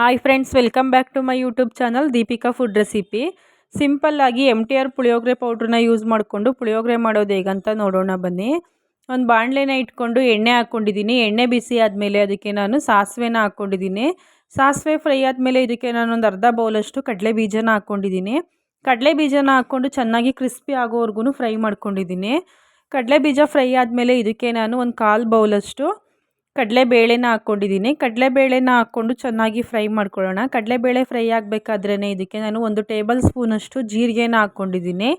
Hi friends welcome back to my YouTube channel Deepika food recipe ಸಿಂಪಲ್ಲಾಗಿ M T R puliyogare ಪೌಡ್ರನ್ನ use ಮಾಡಿಕೊಂಡು ಪುಳಿಯೋಗರೆ ಮಾಡೋದು ಹೇಗಂತ ನೋಡೋಣ ಬನ್ನಿ. ಒಂದು ಬಾಣಲೆನ ಇಟ್ಕೊಂಡು ಎಣ್ಣೆ ಹಾಕ್ಕೊಂಡಿದ್ದೀನಿ ಎಣ್ಣೆ ಬಿಸಿ ಆದಮೇಲೆ ಅದಕ್ಕೆ ನಾನು ಸಾಸಿವೆನ ಹಾಕ್ಕೊಂಡಿದ್ದೀನಿ ಸಾಸಿವೆ ಫ್ರೈ ಆದಮೇಲೆ ಇದಕ್ಕೆ ನಾನು ಒಂದು ಅರ್ಧ ಬೌಲಷ್ಟು ಕಡಲೆ ಬೀಜನ ಹಾಕ್ಕೊಂಡಿದ್ದೀನಿ ಕಡಲೆ ಬೀಜನ ಹಾಕ್ಕೊಂಡು ಚೆನ್ನಾಗಿ ಕ್ರಿಸ್ಪಿ ಆಗೋವರೆಗೂ ಫ್ರೈ ಮಾಡ್ಕೊಂಡಿದ್ದೀನಿ ಕಡಲೆ ಬೀಜ ಫ್ರೈ ಆದಮೇಲೆ ಇದಕ್ಕೆ ನಾನು ಒಂದು ಕಾಲು ಬೌಲಷ್ಟು ಕಡಲೆಬೇಳೆನ ಹಾಕ್ಕೊಂಡಿದ್ದೀನಿ. ಕಡಲೆಬೇಳೆನ ಹಾಕ್ಕೊಂಡು ಚೆನ್ನಾಗಿ ಫ್ರೈ ಮಾಡ್ಕೊಳ್ಳೋಣ. ಕಡಲೆಬೇಳೆ ಫ್ರೈ ಆಗಬೇಕಾದ್ರೇ ಇದಕ್ಕೆ ನಾನು ಒಂದು ಟೇಬಲ್ ಸ್ಪೂನಷ್ಟು ಜೀರಿಗೆನ ಹಾಕ್ಕೊಂಡಿದ್ದೀನಿ.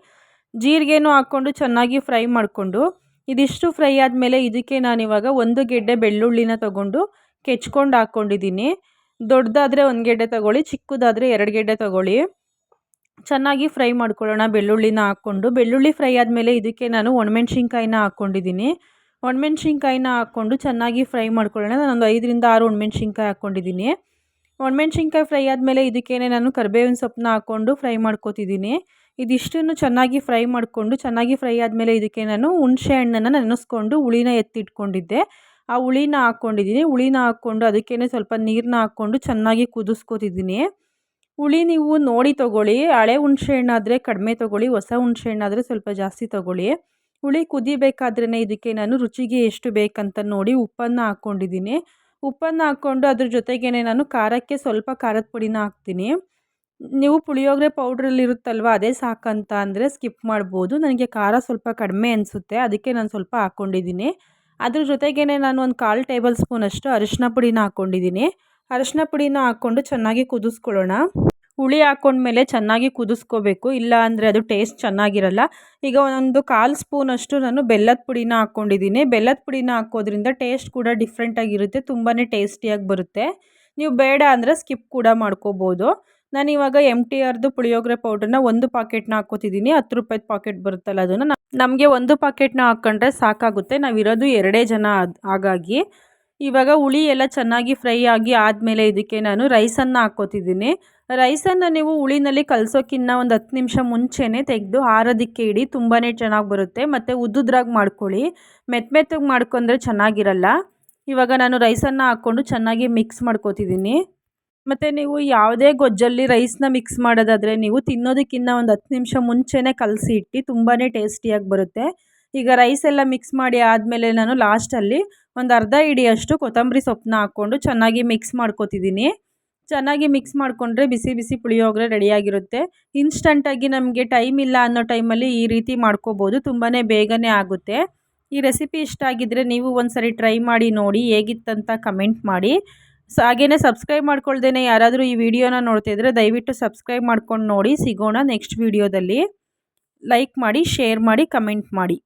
ಜೀರಿಗೆನೂ ಹಾಕ್ಕೊಂಡು ಚೆನ್ನಾಗಿ ಫ್ರೈ ಮಾಡಿಕೊಂಡು, ಇದಿಷ್ಟು ಫ್ರೈ ಆದಮೇಲೆ ಇದಕ್ಕೆ ನಾನಿವಾಗ ಒಂದು ಗೆಡ್ಡೆ ಬೆಳ್ಳುಳ್ಳಿನ ತೊಗೊಂಡು ಕೆಚ್ಕೊಂಡು ಹಾಕ್ಕೊಂಡಿದ್ದೀನಿ. ದೊಡ್ಡದಾದರೆ ಒಂದು ಗೆಡ್ಡೆ ತೊಗೊಳ್ಳಿ, ಚಿಕ್ಕದಾದರೆ ಎರಡು ಗೆಡ್ಡೆ ತೊಗೊಳ್ಳಿ. ಚೆನ್ನಾಗಿ ಫ್ರೈ ಮಾಡ್ಕೊಳ್ಳೋಣ ಬೆಳ್ಳುಳ್ಳಿನ ಹಾಕ್ಕೊಂಡು. ಬೆಳ್ಳುಳ್ಳಿ ಫ್ರೈ ಆದಮೇಲೆ ಇದಕ್ಕೆ ನಾನು ಒಣಮೆಣ್ಸಿನ್ಕಾಯಿನ ಹಾಕ್ಕೊಂಡಿದ್ದೀನಿ. ಒಣಮೆಣ್ಸಿನ್ಕಾಯಿನ ಹಾಕ್ಕೊಂಡು ಚೆನ್ನಾಗಿ ಫ್ರೈ ಮಾಡ್ಕೊಳ್ಳೋಣ. ನಾನೊಂದು ಐದರಿಂದ ಆರು ಒಣಮೆಣ್ಸಿನ್ಕಾಯಿ ಹಾಕ್ಕೊಂಡಿದ್ದೀನಿ. ಒಣಮೆಣ್ಸಿನ್ಕಾಯಿ ಫ್ರೈ ಆದಮೇಲೆ ಇದಕ್ಕೇನೆ ನಾನು ಕರಿಬೇವಿನ ಸೊಪ್ಪನ್ನ ಹಾಕ್ಕೊಂಡು ಫ್ರೈ ಮಾಡ್ಕೋತಿದ್ದೀನಿ. ಇದಿಷ್ಟನ್ನು ಚೆನ್ನಾಗಿ ಫ್ರೈ ಮಾಡಿಕೊಂಡು ಚೆನ್ನಾಗಿ ಫ್ರೈ ಆದಮೇಲೆ ಇದಕ್ಕೆ ನಾನು ಹುಣಸೆ ಹಣ್ಣನ್ನು ನೆನೆಸ್ಕೊಂಡು ಹುಳಿನ ಎತ್ತಿಟ್ಕೊಂಡಿದ್ದೆ. ಆ ಹುಳಿನ ಹಾಕ್ಕೊಂಡಿದ್ದೀನಿ. ಹುಳಿನ ಹಾಕ್ಕೊಂಡು ಅದಕ್ಕೇ ಸ್ವಲ್ಪ ನೀರನ್ನ ಹಾಕ್ಕೊಂಡು ಚೆನ್ನಾಗಿ ಕುದಿಸ್ಕೊತಿದ್ದೀನಿ. ಹುಳಿ ನೀವು ನೋಡಿ ತೊಗೊಳ್ಳಿ. ಹಳೆ ಹುಣಸೆ ಹಣ್ಣಾದರೆ ಕಡಿಮೆ ತೊಗೊಳ್ಳಿ. ಹೊಸ ಹುಣಸೆ ಹಣ್ಣಾದರೆ ಸ್ವಲ್ಪ ಜಾಸ್ತಿ ತೊಗೊಳ್ಳಿ. ಹುಳಿ ಕುದಿಬೇಕಾದ್ರೇ ಇದಕ್ಕೆ ನಾನು ರುಚಿಗೆ ಎಷ್ಟು ಬೇಕಂತ ನೋಡಿ ಉಪ್ಪನ್ನು ಹಾಕ್ಕೊಂಡಿದ್ದೀನಿ. ಉಪ್ಪನ್ನು ಹಾಕ್ಕೊಂಡು ಅದ್ರ ಜೊತೆಗೇ ನಾನು ಖಾರಕ್ಕೆ ಸ್ವಲ್ಪ ಖಾರದ ಪುಡಿನ ಹಾಕ್ತೀನಿ. ನೀವು ಪುಳಿಯೋಗರೆ ಪೌಡ್ರಲ್ಲಿರುತ್ತಲ್ವ ಅದೇ ಸಾಕಂತ ಅಂದರೆ ಸ್ಕಿಪ್ ಮಾಡ್ಬೋದು. ನನಗೆ ಖಾರ ಸ್ವಲ್ಪ ಕಡಿಮೆ ಅನಿಸುತ್ತೆ, ಅದಕ್ಕೆ ನಾನು ಸ್ವಲ್ಪ ಹಾಕ್ಕೊಂಡಿದ್ದೀನಿ. ಅದ್ರ ಜೊತೆಗೇ ನಾನು ಒಂದು ಕಾಲು ಟೇಬಲ್ ಸ್ಪೂನಷ್ಟು ಅರಿಶಿನ ಪುಡಿನ ಹಾಕ್ಕೊಂಡಿದ್ದೀನಿ. ಅರಿಶಿನ ಪುಡಿನ ಹಾಕ್ಕೊಂಡು ಚೆನ್ನಾಗಿ ಕುದಿಸ್ಕೊಳ್ಳೋಣ. ಹುಳಿ ಹಾಕೊಂಡ್ಮೇಲೆ ಚೆನ್ನಾಗಿ ಕುದಿಸ್ಕೋಬೇಕು. ಇಲ್ಲ ಅಂದರೆ ಅದು ಟೇಸ್ಟ್ ಚೆನ್ನಾಗಿರಲ್ಲ. ಈಗ ಒಂದು ಕಾಲು ಸ್ಪೂನಷ್ಟು ನಾನು ಬೆಲ್ಲದ ಪುಡಿನ ಹಾಕ್ಕೊಂಡಿದ್ದೀನಿ ಬೆಲ್ಲದ ಪುಡಿನ ಹಾಕೋದ್ರಿಂದ ಟೇಸ್ಟ್ ಕೂಡ ಡಿಫ್ರೆಂಟಾಗಿರುತ್ತೆ ತುಂಬಾ ಟೇಸ್ಟಿಯಾಗಿ ಬರುತ್ತೆ. ನೀವು ಬೇಡ ಅಂದರೆ ಸ್ಕಿಪ್ ಕೂಡ ಮಾಡ್ಕೋಬೋದು. ನಾನು ಇವಾಗ ಎಂ ಟಿ ಆರ್ದು ಪುಳಿಯೋಗರೆ ಪೌಡ್ರನ್ನ ಒಂದು ಪಾಕೆಟ್ನ ಹಾಕೋತಿದ್ದೀನಿ. ಹತ್ತು ರೂಪಾಯಿದು ಪಾಕೆಟ್ ಬರುತ್ತಲ್ಲ ಅದನ್ನು. ನಮಗೆ ಒಂದು ಪಾಕೆಟ್ನ ಹಾಕ್ಕೊಂಡ್ರೆ ಸಾಕಾಗುತ್ತೆ. ನಾವಿರೋದು ಎರಡೇ ಜನ ಹಾಗಾಗಿ ಇವಾಗ ಹುಳಿ ಎಲ್ಲ ಚೆನ್ನಾಗಿ ಫ್ರೈ ಆಗಿ ಆದಮೇಲೆ ಇದಕ್ಕೆ ನಾನು ರೈಸನ್ನು ಹಾಕ್ಕೋತಿದ್ದೀನಿ ರೈಸನ್ನು ನೀವು ಹುಳಿನಲ್ಲಿ ಕಲಸೋಕ್ಕಿಂತ ಒಂದು ಹತ್ತು ನಿಮಿಷ ಮುಂಚೆನೇ ತೆಗೆದು ಆರೋದಕ್ಕೆ ಇಡಿ ತುಂಬಾ ಚೆನ್ನಾಗಿ ಬರುತ್ತೆ. ಮತ್ತು ಉದ್ದುದ್ರಾಗಿ ಮಾಡ್ಕೊಳ್ಳಿ. ಮೆತ್ತ ಮೆತ್ತಗೆ ಮಾಡ್ಕೊಂಡ್ರೆ ಚೆನ್ನಾಗಿರಲ್ಲ. ಇವಾಗ ನಾನು ರೈಸನ್ನು ಹಾಕ್ಕೊಂಡು ಚೆನ್ನಾಗಿ ಮಿಕ್ಸ್ ಮಾಡ್ಕೋತಿದ್ದೀನಿ ಮತ್ತು ನೀವು ಯಾವುದೇ ಗೊಜ್ಜಲ್ಲಿ ರೈಸ್ನ ಮಿಕ್ಸ್ ಮಾಡೋದಾದರೆ ನೀವು ತಿನ್ನೋದಕ್ಕಿಂತ ಒಂದು ಹತ್ತು ನಿಮಿಷ ಮುಂಚೆನೇ ಕಲಸಿ ಇಟ್ಟು ತುಂಬಾ ಟೇಸ್ಟಿಯಾಗಿ ಬರುತ್ತೆ. ಈಗ ರೈಸ್ ಎಲ್ಲ ಮಿಕ್ಸ್ ಮಾಡಿ ಆದಮೇಲೆ ನಾನು ಲಾಸ್ಟಲ್ಲಿ ಒಂದು ಅರ್ಧ ಇಡಿಯಷ್ಟು ಕೊತ್ತಂಬರಿ ಸೊಪ್ಪನ್ನ ಹಾಕ್ಕೊಂಡು ಚೆನ್ನಾಗಿ ಮಿಕ್ಸ್ ಮಾಡ್ಕೋತಿದ್ದೀನಿ ಚೆನ್ನಾಗಿ ಮಿಕ್ಸ್ ಮಾಡಿಕೊಂಡ್ರೆ ಬಿಸಿ ಬಿಸಿ ಪುಳಿಯೋಗರೆ ರೆಡಿಯಾಗಿರುತ್ತೆ ಇನ್ಸ್ಟಂಟಾಗಿ ನಮಗೆ ಟೈಮ್ ಇಲ್ಲ ಅನ್ನೋ ಟೈಮಲ್ಲಿ ಈ ರೀತಿ ಮಾಡ್ಕೋಬೋದು. ತುಂಬಾ ಬೇಗನೆ ಆಗುತ್ತೆ. ಈ ರೆಸಿಪಿ ಇಷ್ಟ ಆಗಿದ್ದರೆ ನೀವು ಒಂದು ಸರಿ ಟ್ರೈ ಮಾಡಿ ನೋಡಿ ಹೇಗಿತ್ತಂತ ಕಮೆಂಟ್ ಮಾಡಿ. ಸೊ ಹಾಗೆಯೇ ಸಬ್ಸ್ಕ್ರೈಬ್ ಮಾಡ್ಕೊಳ್ದೇ ಯಾರಾದರೂ ಈ ವಿಡಿಯೋನ ನೋಡ್ತಿದ್ರೆ ದಯವಿಟ್ಟು ಸಬ್ಸ್ಕ್ರೈಬ್ ಮಾಡ್ಕೊಂಡು ನೋಡಿ. ಸಿಗೋಣ ನೆಕ್ಸ್ಟ್ ವಿಡಿಯೋದಲ್ಲಿ ಲೈಕ್ ಮಾಡಿ ಶೇರ್ ಮಾಡಿ ಕಮೆಂಟ್ ಮಾಡಿ.